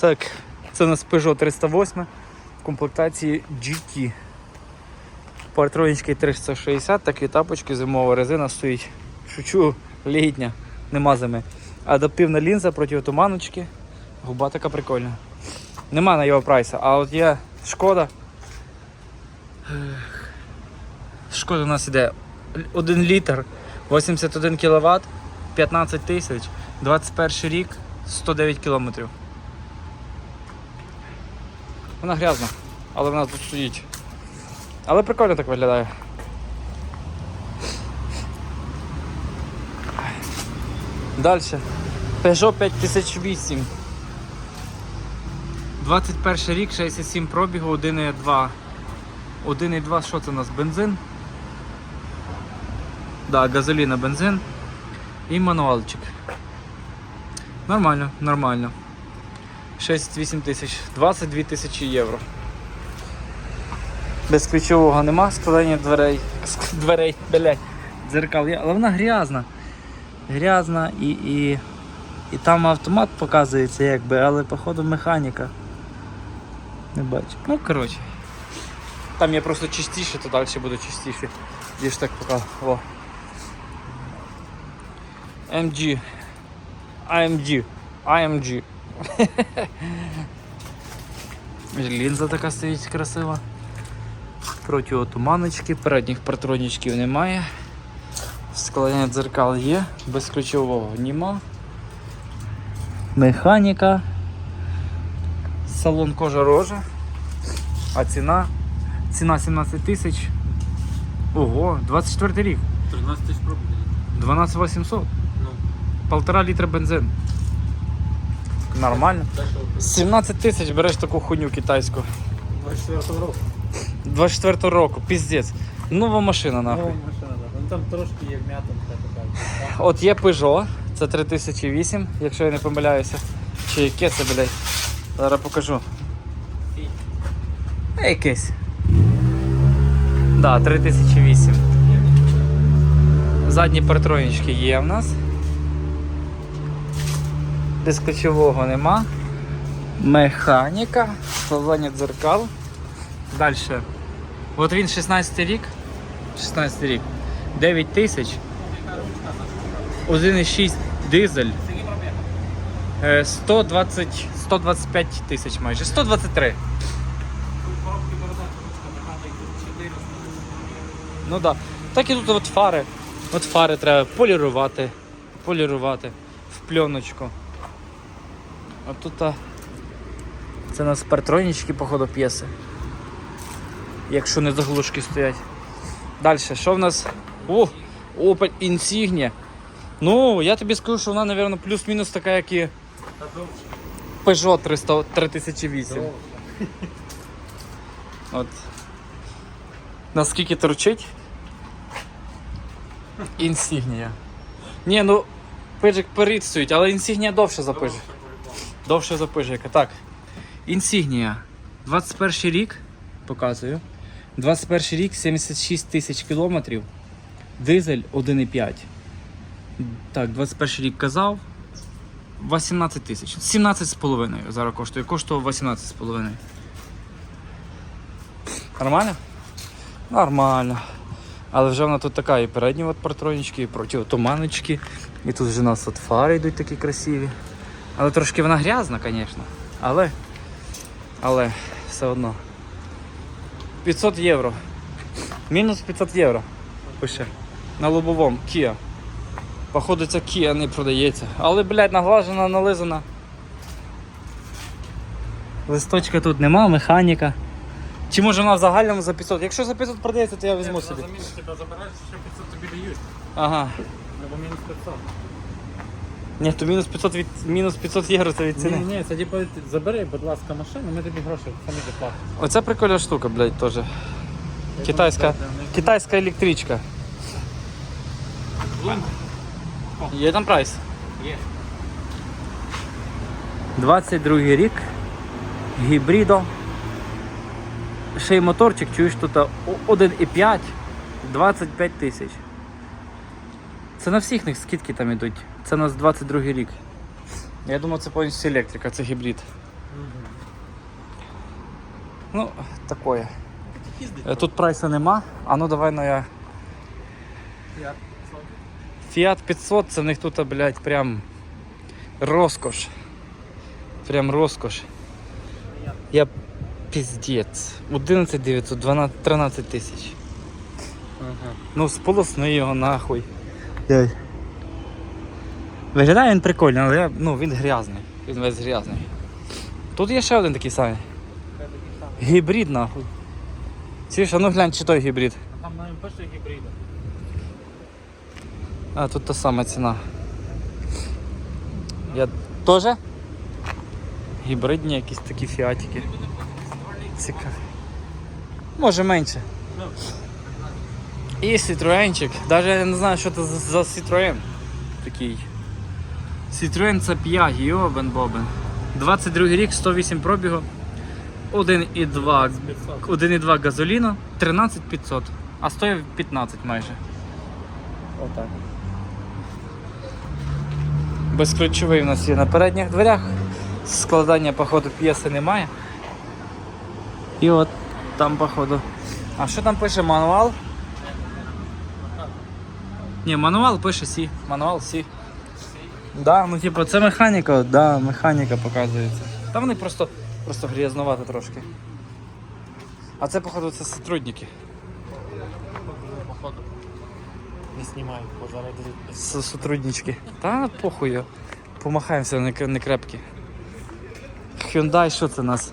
Так, це у нас Peugeot 308 в комплектації GT. Партронічки 360, такі тапочки, зимова резина стоїть. Шучу, літня, нема зими. Адаптивна лінза проти туманочки. Губа така прикольна. Нема на його прайса, а от є шкода. Шкода у нас іде 1 літр, 81 кВт, 15 тисяч, 21 рік, 109 кілометрів. Вона грязна, але вона тут стоїть. Але прикольно так виглядає. Далі. Peugeot 5008. 21 рік, 67 пробігу, 1,2. 1,2, що це у нас? Бензин? Да, газоліна, бензин і мануалчик. Нормально, нормально. 6-8 тисяч, 22 тисячі євро. Без ключового нема, складання дверей. Дверей, блядь, дзеркал є, але вона грязна. Грязна і, і, і там автомат показується якби, але походу механіка. Не бачу. Ну коротше. Там є просто чистіше, то далі буде чистіше. Я ж так пока. О. MG. AMG. AMG. Лінза така стоїть красива. Протиотуманочки, передніх партронічків немає. Складання дзеркал є, без ключового нема. Механіка. Салон кожа рожа. А ціна? Ціна 17 тисяч. Ого, 24 рік. 13 тисяч пробігів. 12 800. Ну, Полтора літра бензин. Нормально. 17 тисяч береш таку хуйню китайську. 24 року. 24 року, піздець. Нова машина нахуй. Нова машина, так. Ну там трошки є вм'ятин, так кажуть. От є Peugeot, це 3008, якщо я не помиляюся. Чи яке це, блядь? Зараз покажу. Е, Якесь. Да, 3008. Задні партронічки є в нас. Безключового нема. Механіка, складання дзеркал. Далі. От він 16 рік. 16 рік. 9 тисяч. 1,6 дизель. Е, 120, 125 тисяч майже. 123. Ну так. Да. Так і тут от фари. От фари треба полірувати. Полірувати в пленочку. А тут а, це у нас партронічки, походу, п'єси. Якщо не заглушки стоять. Далі, що в нас? О! Opel Insignia. Ну, я тобі скажу, що вона, мабуть, плюс-мінус така, як і Peugeot 300, 3008. От. Наскільки торчить? Інсігнія. Ні, ну пиджик перед стоїть, але інсігнія довше за пиджик. Довше за пиджика. Так. Інсігнія. 21 рік. Показую. 21 рік, 76 тисяч кілометрів. Дизель 1,5. Так, 21 рік казав. 18 тисяч. 17 з половиною зараз коштує. Коштував 18 з половиною. Нормально? Нормально. Але вже вона тут така і передні от партронічки, і протитуманочки. І тут вже у нас от фари йдуть такі красиві. Але трошки вона грязна, звісно. Але. Але все одно. 500 євро. Мінус 500 євро. Пише. На лобовому Kia. Походу ця Kia не продається. Але, блядь, наглажена, нализана. Листочка тут нема, механіка. Чи може вона в загальному за 500? Якщо за 500 продається, то я візьму собі. За мінус тебе забираєш, ще 500 тобі дають. Ага. Або мінус 500. Ні, то мінус 500 від мінус 500 євро це від ціни. Ні, ні, це типу, забери, будь ласка, машину, ми тобі гроші самі доплатимо. Оце прикольна штука, блядь, теж. Китайська. Китайська електричка. Є там прайс. Є. 22 рік. Гібридо. Ще й моторчик, чуєш тут 1,5, 25 тисяч. Це на всіх них скидки там ідуть. Це у нас 22 рік. Я думав, це повністю електрика, це гібрид. Ну, такое. Тут прайса нема. А ну давай на я. Fiat 500 це в них тут, блядь, прям розкош. Прям розкош. Я піздець. 11 900, 12, 13 тисяч. Ну, сполосни його нахуй. Виглядає він прикольно, але я, ну, він грязний. Він весь грязний. Тут є ще один такий самий. Гібрид нахуй. Чуєш, а ну глянь, чи той гібрид. А Там навіть пише гібрида. А, тут та сама ціна. Я теж? Гібридні якісь такі фіатики. Цікаві. Може менше. І Citroenчик. Даже я не знаю, що це за, Citroen такий. Citroen це 5, йобен бобен. 22 рік, 108 пробігу. 1,2 1,2 газоліну, 13500, а стоїть 15 майже. Отак. Безключовий у нас є на передніх дверях. Складання, походу, п'єси немає. І от там, походу. А що там пише мануал? Ні, мануал пише Сі. Мануал Сі. Да, ну типу, це механіка, да, механіка показується. Та вони просто, просто грязнувати трошки. А це, походу, це сотрудники. Походу. Не знімай, бо зараз сотруднички. Та похуй. Помахаємося, не, не крепкі. Hyundai, що це у нас?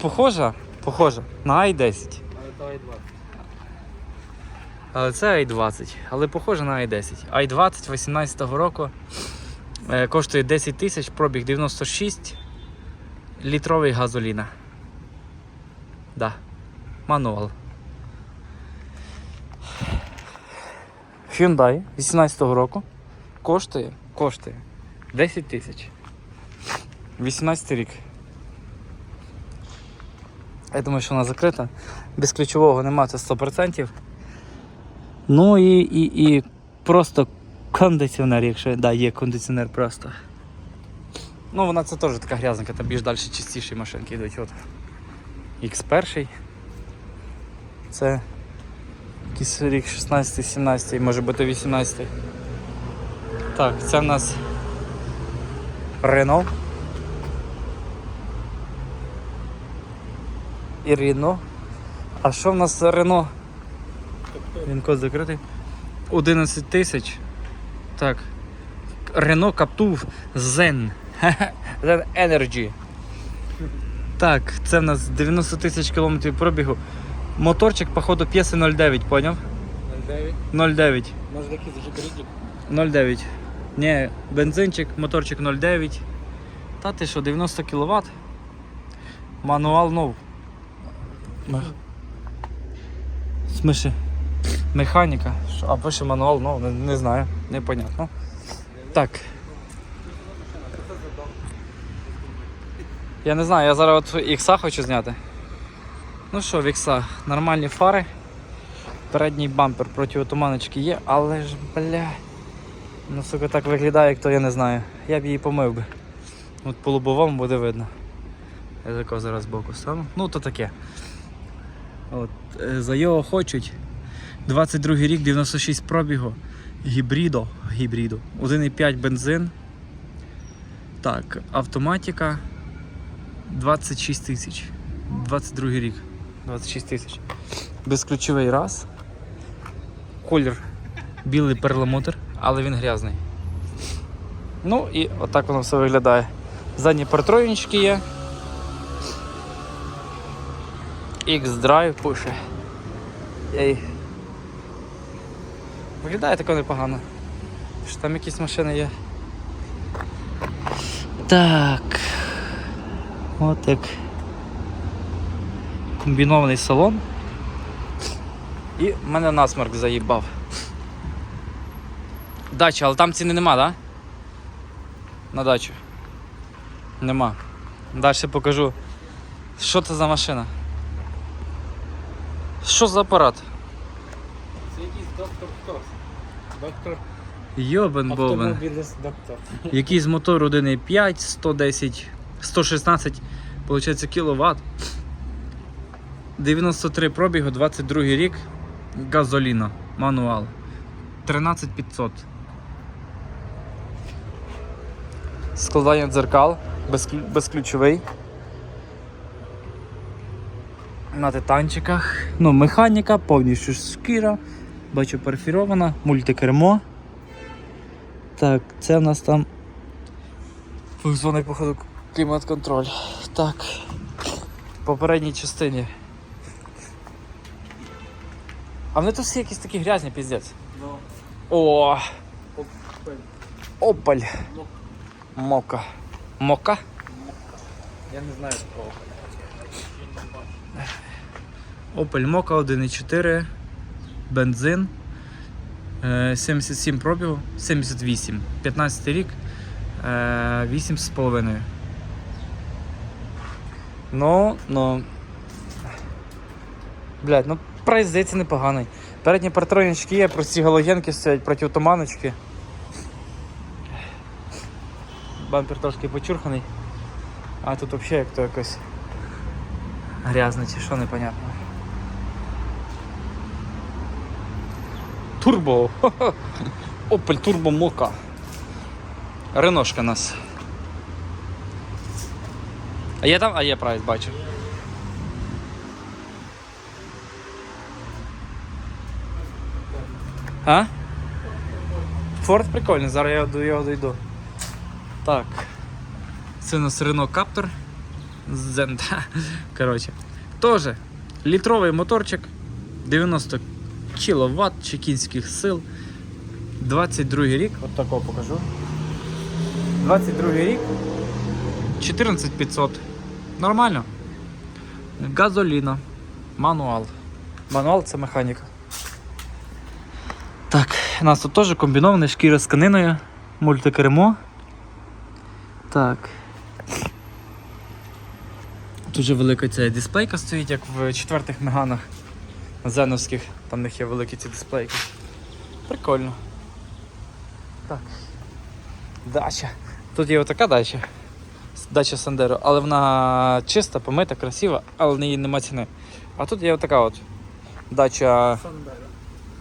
Похожа? Похожа. На i10. Але то і два. Але це i20. Але похожа на i10. i20 18 року. Е, коштує 10 тисяч, пробіг 96. Літровий газоліна. Да. Мануал. Hyundai 18-го року. Коштує, коштує 10 тисяч. 18 рік. Я думаю, що вона закрита. Без ключового нема, це 100%. Ну і, і, і просто кондиціонер, якщо да, є кондиціонер просто. Ну, вона це теж така грязненька, там більш далі чистіші машинки йдуть. От. X1. Це якийсь рік 16-17, може бути 18. Так, це в нас Renault. І Renault. А що в нас Renault? Він код закритий. 11 тисяч. Так. Renault Captur Zen. Zen Energy. Так, це в нас 90 тисяч кілометрів пробігу. Моторчик, походу, п'єси 0,9, поняв? 09. 0,9. Може такий зажигрідник? 0,9. Ні, бензинчик, моторчик 0,9. Та ти що, 90 кВт. Мануал нов. Смысле? Механіка. Що? А пише мануал нов, не, не знаю, непонятно. Так. Я не знаю, я зараз от ікса хочу зняти. Ну що, в ікса, нормальні фари. Передній бампер проти протиотуманочки є, але ж, бля. Ну, сука, так виглядає, як то я не знаю. Я б її помив би. От по лобовому буде видно. Я такого зараз збоку стану. Ну, то таке. От, е, за його хочуть. 22 рік, 96 пробігу. Гібридо. Гібридо. 1,5 бензин. Так, автоматика 26 тисяч. 22 рік. 26 тисяч. Безключовий раз. Колір білий перламутр, але він грязний. Ну і отак воно все виглядає. Задні партроєнчики є. X-Drive пише. Ей. Виглядає тако непогано. Що там якісь машини є. Так. От як. Комбінований салон. І в мене насмарк заїбав. Дача, але там ціни нема, так? Да? На дачу. Нема. Далі покажу. Що це за машина? Що за апарат? Це якийсь доктор хтось. Доктор Йобен бобен. автомобіліст доктор. Якийсь мотор 1.5, 110 116 виходить, кВт. 93 пробігу, 22 рік. Газоліна. Мануал. 13500. Складання дзеркал. безклю- Безключовий. На титанчиках. Ну, механіка, повністю шкіра. Бачу перфірована, мультикермо. Так, це в нас там функціонний, походу, клімат-контроль. Так. В попередній частині. А вони тут всі якісь такі грязні, піздець. О! Опаль. Мока. Мока? Я не знаю такого. Opel Moka 1.4, бензин, е, 77 пробігу, 78, 15 рік, е, 8,5. Ну, ну. Блять, ну прайс непоганий. Передні партронічки є, прості галогенки стоять проти туманочки. Бампер трошки почурханий. А тут взагалі як то якось грязне чи що непонятно. Турбо. Opel Turbo Moka. Реношка нас. А є там? А є прайс, бачу. А? Форд прикольний, зараз я до його дойду. Так. Це у нас Renault Captur. Zenda. Коротше. Тоже літровий моторчик. 90 кВт чекінських сил. 22 рік, от такого покажу. 22 рік. 14500. Нормально. Газоліна. Мануал. Мануал це механіка. Так, у нас тут теж комбінований шкіра з каниною. Мультикермо. Так. Тут же велика ця дисплейка стоїть, як в четвертих меганах зеновських. Там в них є великі ці дисплейки. Прикольно. Так. Дача. Тут є отака дача. Дача Сандеро, але вона чиста, помита, красива, але в неї нема ціни. А тут є отака от дача Сандеро.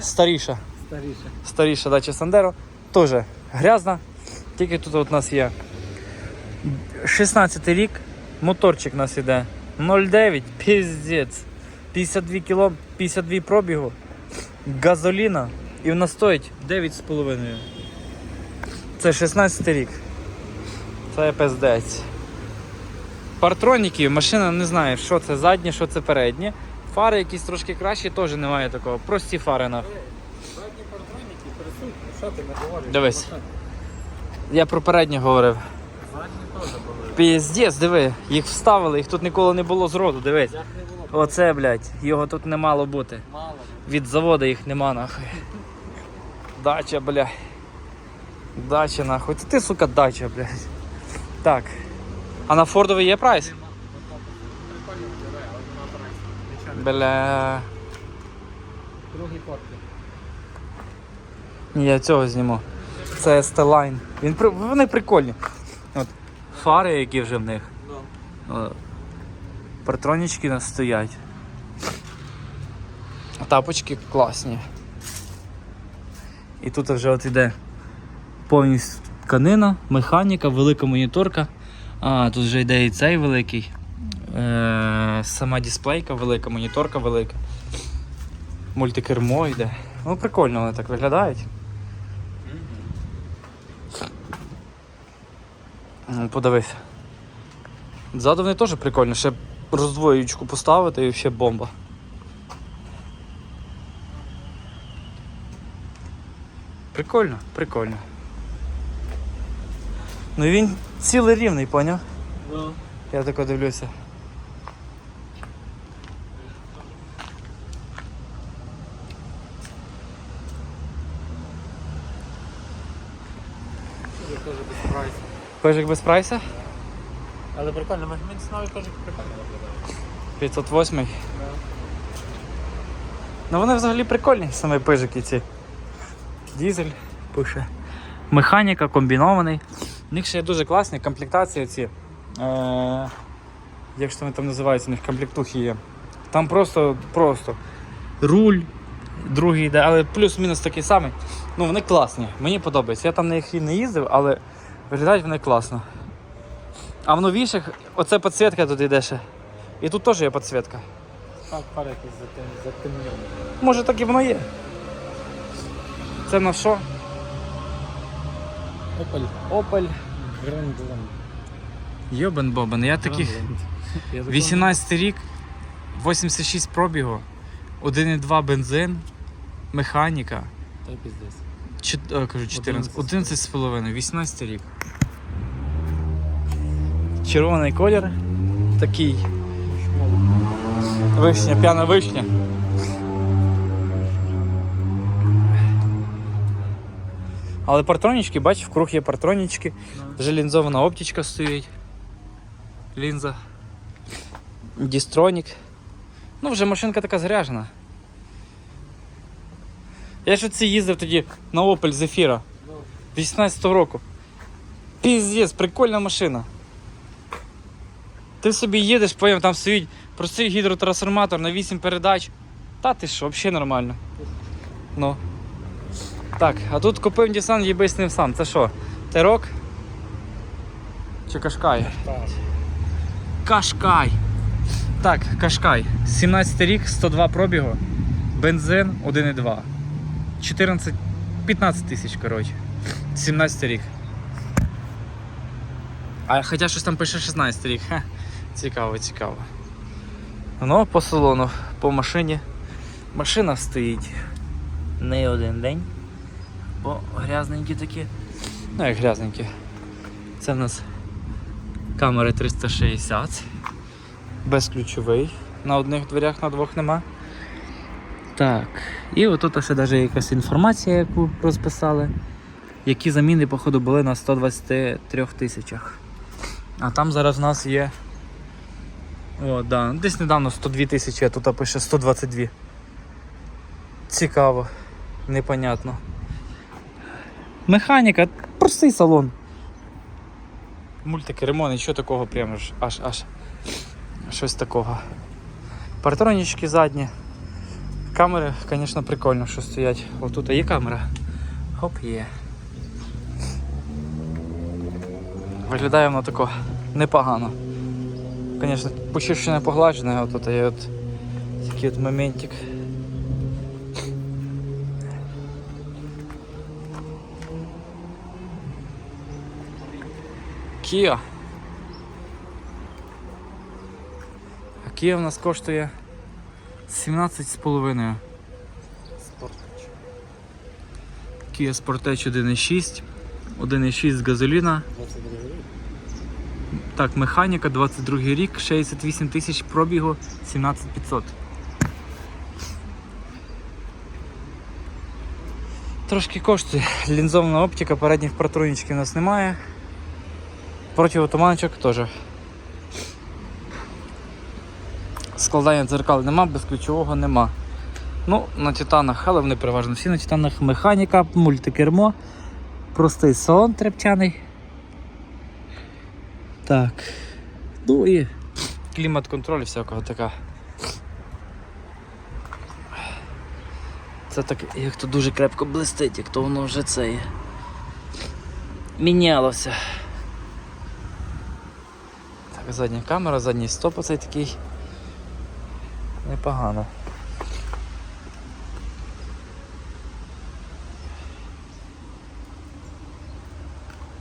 старіша. Старіше. Старіша дача Сандеро. Теж грязна. Тільки тут от у нас є 16 рік, моторчик у нас іде 0,9, піздець. 52 кіло, 52 пробігу, газоліна, і вона стоїть 9,5. Це 16 рік. Це пиздець. Партроніки, машина не знаю, що це заднє, що це переднє. Фари якісь трошки кращі, теж немає такого. Прості фари нахуй. Задні партроніки. Що ти не говориш? Дивись. Я про переднє говорив. Задні теж були. Піздець, диви, їх вставили, їх тут ніколи не було зроду, дивись. Як не було? Оце, блядь, його тут не мало бути. Мало. Від заводу їх нема нахуй. Дача, бля. Дача нахуй. Це ти, сука, дача, блядь. Так. А на Фордовий є прайс? Бля. Другий фотки. Ні, я цього зніму. Це Stelline. Він, при- вони прикольні. От. Фари, які вже в них. Ну. Партронічки нас стоять. Тапочки класні. І тут вже от іде повністю тканина, механіка, велика моніторка. А, тут вже йде і цей великий. Е, сама дисплейка велика, моніторка велика. Мультикермо йде. Ну, прикольно вони так виглядають. Ну, Подивись. Ззаду вони теж прикольно, ще роздвоюючку поставити і ще бомба. Прикольно, прикольно. Ну і він цілий рівний, поняв? Ну. Я тако дивлюся. Пежик без прайса? Але прикольно, ми він новий теж прикольно виглядає. 508. Да. Ну вони взагалі прикольні, саме пижики ці. Дізель пише. Механіка комбінований. У них ще є дуже класні комплектації ці. Е, як ж вони там називаються, у них комплектухи є. Там просто, просто руль, другий йде, але плюс-мінус такий самий. Ну, вони класні, мені подобається. Я там на їх і не їздив, але виглядають вони класно. А в новіших оце підсвітка тут йде ще. І тут теж є підсвітка. Так, фари якісь затем- затемнені. Може так і воно є. Це на що? Opel Opel. Grandland. Йобен бобен, я таких. Grandland. Я такого 18 рік, 86 пробігу, 1,2 бензин, механіка. Та піздець. Е, кажу 14, 11 з половиною, 18 рік. Червоний колір. Такий. Вишня, п'яна вишня. Але партронічки, бач, вкруг є партронічки. Вже лінзована оптичка стоїть. Лінза. Дістронік. Ну, вже машинка така зряжена. Я ж оці їздив тоді на Opel Zafira 18 року. Піздець, прикольна машина. Ти собі їдеш, потім там стоїть простий гідротрансформатор на 8 передач. Та ти що, взагалі нормально. Ну. Так, а тут купив Nissan, їбись з ним сам. Це що? Терок? Чи Кашкай? Кашкай. Так, Кашкай. 17 рік, 102 пробігу. Бензин 1,2. 14, 15 тисяч, коротше. 17 рік. А хоча щось там пише 16 рік. Ха. Цікаво, цікаво. Ну, по салону, по машині. Машина стоїть не один день. Бо грязненькі такі. Ну як грязненькі. Це в нас камери 360. Безключовий. На одних дверях, на двох нема. Так. І отут ще навіть якась інформація, яку розписали. Які заміни, походу, були на 123 тисячах. А там зараз в нас є. О, да. Десь недавно 102 тисячі, а тут пише 122. Цікаво. Непонятно. Механіка, простий салон. Мультики, ремонт, нічого такого прямо ж аж аж щось такого. Партронічки задні. Камери, звісно, прикольно, що стоять. Отут є камера. Хоп, є. Виглядає воно тако непогано. Звісно, почищене погладжене, а тут є от такий от моментик. Kia. А Kia в нас коштує 17,5. Спортич. Kia Sportage 1.6, 1.6 з газоліна. 22 рік. Так, механіка 22 рік, 68 тисяч пробігу, 17500. Трошки коштує. Лінзована оптика, передніх протронічків у нас немає. Противотуманочок теж. Складання дзеркал нема, безключового нема. Ну, на титанах, але вони переважно всі на титанах механіка, мультикермо, простий салон трепчаний. Так. Ну і клімат-контроль всякого така. Це так, як то дуже крепко блистить, як то воно вже це. Мінялося. Так, задня камера, задній стоп оцей такий. Непогано.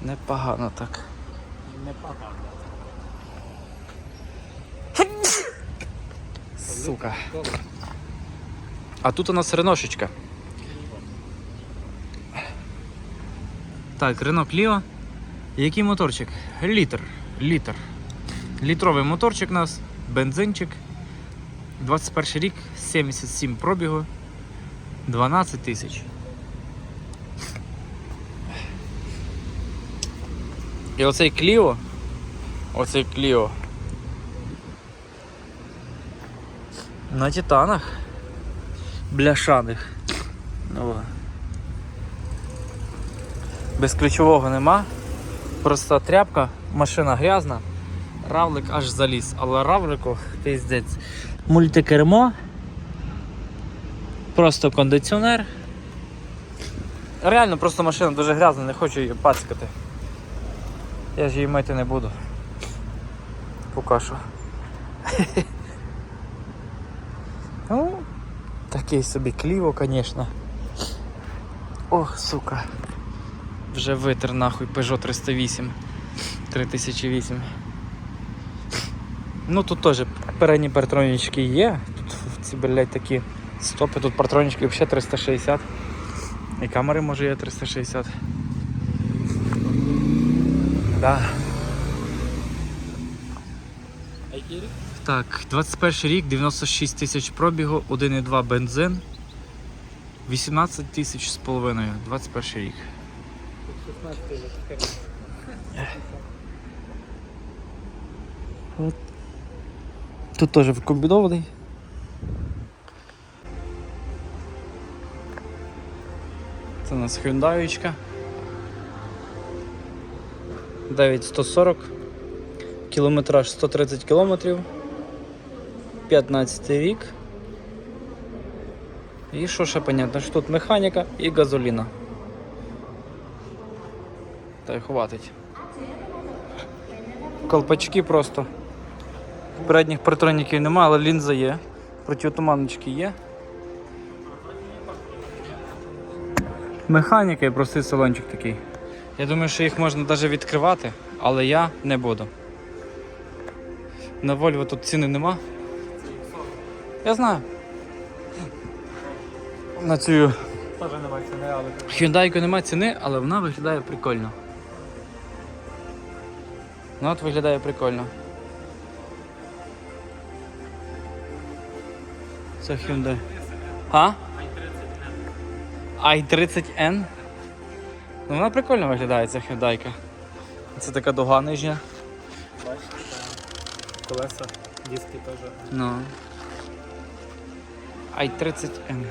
Непогано так. Сука. А тут у нас реношечка. Так, Рено Кліо. Який моторчик? Літр. Літр. Літровий моторчик у нас, бензинчик. 21 рік, 77 пробігу, 12 тисяч. І оцей Кліо. Оцей Кліо. На титанах бляшаних. О. Без ключового нема. Просто тряпка, машина грязна. Равлик аж заліз, але равлику піздець. Мультикермо. Просто кондиціонер. Реально, просто машина дуже грязна, не хочу її пацькати. Я ж її мити не буду. Поки що. Ну, такий собі кліво, звісно. Ох, сука. Вже витер нахуй Peugeot 308. 3008. Ну тут теж передні партронічки є. Тут ці, блядь, такі стопи, тут партронічки взагалі 360. І камери може є 360. Да. Так, 21 рік, 96 тисяч пробігу, 1,2 бензин. 18 тисяч з половиною, 21 рік. Тут 16 вже таке. Тут теж вкомбінований. Це у нас Hyundai. 9140. Кілометраж 130 кілометрів. 15 рік. І що ще понятно, що тут механіка і газоліна. Та й хватить. Колпачки просто. Передніх партроніків немає, але лінза є. Протиотуманочки є. Механіка і простий салончик такий. Я думаю, що їх можна навіть відкривати, але я не буду. На Volvo тут ціни нема. Я знаю. На цю Теж немає ціни, але Hyundai немає ціни, але вона виглядає прикольно. Ну от виглядає прикольно. Це Hyundai. А? i30N. Ну вона прикольно виглядає, ця Hyundai. Це така дуга нижня. бачите, колеса, диски теж. Ну. i30N.